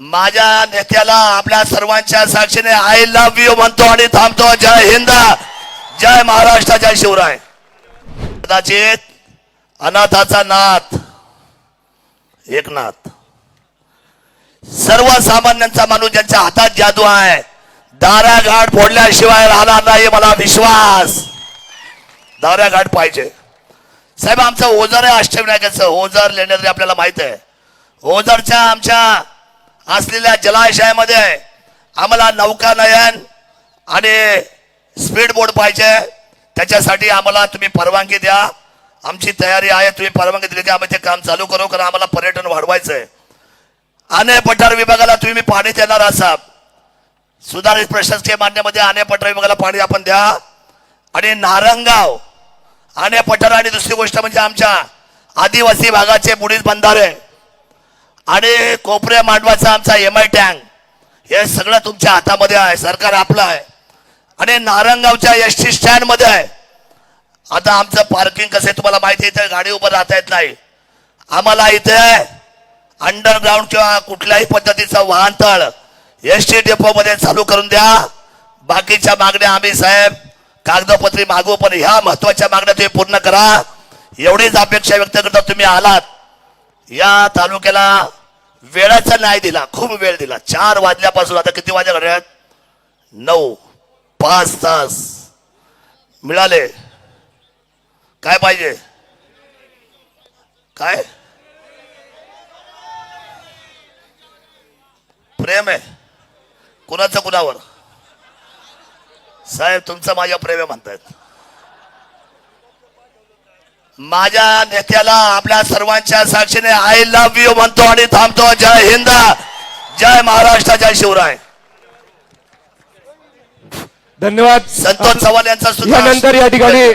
माझ्या नेत्याला आपल्या सर्वांच्या साक्षीने आय लव्ह यू म्हणतो आणि थांबतो. जय हिंद जय महाराष्ट्र जय शिवराय. कदाचित अनाथाचा नाथ एकनाथ. सर्वसामान्यांचा माणूस ज्यांच्या हातात जादू आहे दारा घाट फोडल्याशिवाय राहणार नाही मला विश्वास. दाराघाट पाहिजे. साहेब आमचं ओझर आहे अष्टविनायकाचं ओझर लेण्याद्री आपल्याला माहीत आहे. ओझरच्या आमच्या असलेल्या जलाशयामध्ये आम्हाला नौकानयन आणि स्पीड बोट पाहिजे. त्याच्यासाठी आम्हाला तुम्ही परवानगी द्या. आमची तयारी आहे तुम्ही परवानगी दिली की आम्ही ते काम चालू करू कारण आम्हाला पर्यटन वाढवायचं आहे आने पठार विभागाला तुम्ही पाणी देणार असाल. सुधारित प्रशासकीय मान्यमध्ये आने पठार विभागाला पाणी आपण द्या. आणि नारंगाव आने पठार आणि दुसरी गोष्ट म्हणजे आमच्या आदिवासी भागाचे बुडीत बंधारे आणि कोपऱ्या मांडवाचा आमचा एम आय टँक हे सगळं तुमच्या हातामध्ये आहे. सरकार आपलं आहे. आणि नारंगावच्या एस टी स्टँडमध्ये आहे. आता आमचं पार्किंग कसं आहे तुम्हाला माहिती आहे इथे गाडी उभं राहता येत नाही. आम्हाला इथे अंडरग्राऊंड किंवा कुठल्याही पद्धतीचा वाहनतळ एस टी डेपोमध्ये चालू करून द्या. बाकीच्या मागण्या आम्ही साहेब कागदपत्री मागू पण ह्या महत्त्वाच्या मागण्या तुम्ही पूर्ण करा. एवढीच अपेक्षा व्यक्त करता तुम्ही आलात. या तालुक्याला वेळाचा न्याय दिला खूप वेळ दिला. चार वाजल्यापासून आता किती वाजल्या घड्यात नऊ पाच तास. मिळाले. काय पाहिजे? काय? प्रेम आहे. कुणाचं कुणावर? साहेब तुमचं माझ्या प्रेम आहे म्हणतायत. माझ्या नेत्याला आपल्या सर्वांच्या साक्षीने आय लव्ह यू म्हणतो आणि थांबतो. जय हिंद. जय महाराष्ट्र. जय शिवराय. धन्यवाद. संतोष चव्हाण यांचा सुद्धा यानंतर या ठिकाणी